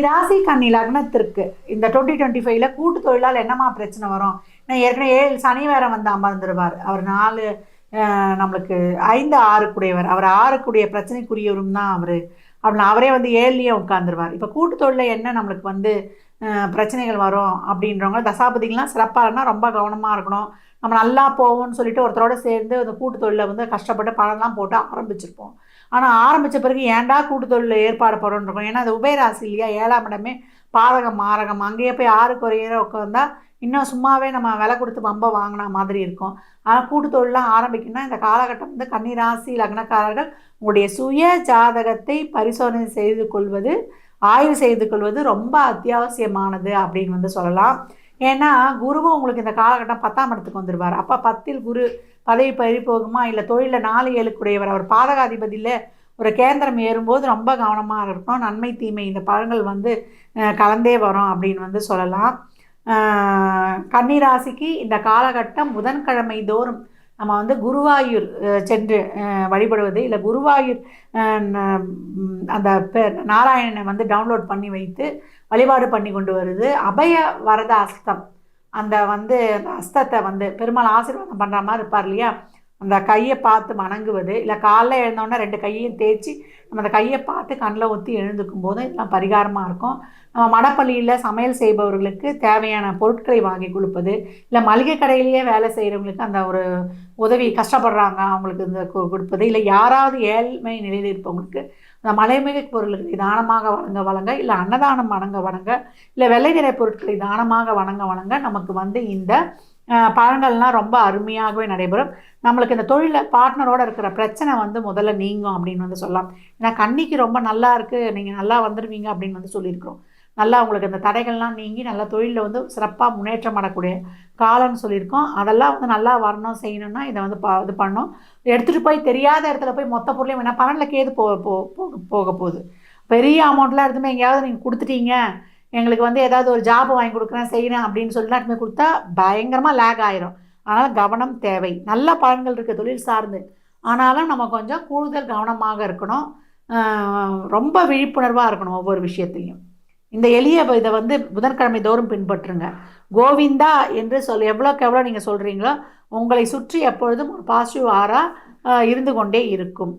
ராசி கன்னி லக்னத்திற்கு இந்த டுவெண்ட்டி டுவெண்ட்டி ஃபைவ்ல கூட்டு தொழிலால் என்னமா பிரச்சனை வரும்? நான் ஏற்கனவே ஏழு சனி வேற வந்து அமர்ந்துருவார். அவர் நாலு நம்மளுக்கு ஐந்து ஆறுக்குடையவர். அவர் ஆறுக்குடைய பிரச்சனைக்குரியவரும் தான் அவர். அப்படின்னு அவரே வந்து ஏழுலேயே உட்காந்துருவார் இப்போ கூட்டு தொழிலில் என்ன நம்மளுக்கு வந்து பிரச்சனைகள் வரும் அப்படின்றவங்க தசாபதிகள்லாம் சிறப்பாக இருந்தால் ரொம்ப கவனமாக இருக்கணும். நம்ம நல்லா போவோம்னு சொல்லிட்டு ஒருத்தரோட சேர்ந்து அந்த கூட்டு தொழிலை வந்து கஷ்டப்பட்டு பணம்லாம் போட்டு ஆரம்பிச்சிருப்போம். ஆனால் ஆரம்பித்த பிறகு ஏன்டா கூட்டு தொழிலில் ஏற்பாடு பண்ணணும்னு இருக்கும்? ஏன்னா அது உபயராசி இல்லையா? ஏழாம் இடமே பாதகம் மாரகம். அங்கேயே போய் ஆறு குறையிற உட்காந்தா இன்னும் சும்மாவே நம்ம விலை கொடுத்து வம்ப வாங்கின மாதிரி இருக்கும். ஆனால் கூட்டு தொழிலாம் ஆரம்பிக்கணும்னா இந்த காலகட்டம் வந்து கன்னிராசி லக்னக்காரர்கள் உங்களுடைய சுய ஜாதகத்தை பரிசோதனை செய்து கொள்வது ஆய்வு செய்து கொள்வது ரொம்ப அத்தியாவசியமானது அப்படின்னு வந்து சொல்லலாம். ஏன்னா குருவும் உங்களுக்கு இந்த காலகட்டம் பத்தாம் இடத்துக்கு வந்துடுவார் அப்போ பத்தில் குரு பதவி பறி போகுமா? இல்லை தொழிலில் நாலு ஏழுக்குடையவர் அவர் பாதகாதிபதியில் ஒரு கேந்திரம் ஏறும்போது ரொம்ப கவனமாக இருக்கணும். நன்மை தீமை இந்த பழங்கள் வந்து கலந்தே வரும் அப்படின்னு வந்து சொல்லலாம். கன்னிராசிக்கு இந்த காலகட்டம் புதன்கிழமை தோறும் நம்ம வந்து குருவாயூர் சென்று வழிபடுவது. இல்லை குருவாயூர் அந்த பெ- நாராயணனை வந்து டவுன்லோட் பண்ணி வைத்து வழிபாடு பண்ணி கொண்டு வருது. அபய வரத அஸ்தம். அந்த வந்து அந்த அஸ்தத்தை வந்து பெருமாள் ஆசீர்வாதம் பண்ணுற மாதிரி இருப்பார் இல்லையா? அந்த கையை பார்த்து வணங்குவது இல்லை காலைல எழுந்தோடனே ரெண்டு கையையும் தேய்ச்சி நம்ம அந்த கையை பார்த்து கண்ணில் ஊற்றி எழுந்துக்கும் போது இதெல்லாம் பரிகாரமாக இருக்கும். நம்ம மடப்பள்ளியில் சமையல் செய்பவர்களுக்கு தேவையான பொருட்களை வாங்கி கொடுப்பது இல்லை மளிகை கடையிலேயே வேலை செய்கிறவங்களுக்கு அந்த ஒரு உதவி கஷ்டப்படுறாங்க அவங்களுக்கு இந்த கொடுப்பது இல்லை யாராவது ஏழ்மை நிலையில் இருப்பவங்களுக்கு அந்த மலைமிகு பொருட்களை தானமாக வழங்க வழங்க இல்லை அன்னதானம் வழங்க வழங்க இல்லை வெள்ளை நிறை பொருட்களை தானமாக வணங்க வணங்க நமக்கு வந்து இந்த அஹ், பலன்கள்லாம் ரொம்ப அருமையாகவே நடைபெறும். நம்மளுக்கு இந்த தொழிலில் பார்ட்னரோடு இருக்கிற பிரச்சனை வந்து முதல்ல நீங்கும் அப்படின்னு வந்து சொல்லலாம். ஏன்னா கண்ணிக்கு ரொம்ப நல்லா இருக்குது நீங்கள் நல்லா வந்துடுவீங்க அப்படின்னு வந்து சொல்லியிருக்கிறோம். நல்லா உங்களுக்கு இந்த தடைகள்லாம் நீங்கி நல்லா தொழிலில் வந்து சிறப்பாக முன்னேற்றம் அடக்கூடிய காலம்னு சொல்லியிருக்கோம். அதெல்லாம் வந்து நல்லா வரணும் செய்யணும்னா இதை வந்து பா இது பண்ணணும். எடுத்துகிட்டு போய் தெரியாத இடத்துல போய் மொத்த பொருளையும் வேணால் பன்னெண்டில் கேது போக போ போக போக போகுது. பெரிய அமௌண்ட்லாம் எடுத்துமே எங்கேயாவது நீங்கள் கொடுத்துட்டீங்க எங்களுக்கு வந்து ஏதாவது ஒரு ஜாப் வாங்கி கொடுக்குறேன் செய்கிறேன் அப்படின்னு சொல்லிட்டு எடுத்துமே கொடுத்தா பயங்கரமாக லேக் ஆயிரும். அதனால் கவனம் தேவை. நல்ல பலன்கள் இருக்குது தொழில் சார்ந்து. ஆனாலும் நம்ம கொஞ்சம் கூடுதல் கவனமாக இருக்கணும். ரொம்ப விழிப்புணர்வாக இருக்கணும் ஒவ்வொரு விஷயத்தையும் இந்த எளிய இதை வந்து புதன்கிழமை தோறும் பின்பற்றுங்க. கோவிந்தா என்று சொல் எவ்வளோக்கு எவ்வளோ நீங்கள் சொல்கிறீங்களோ உங்களை சுற்றி எப்பொழுதும் ஒரு பாசிட்டிவ் ஆறாக இருந்து கொண்டே இருக்கும்.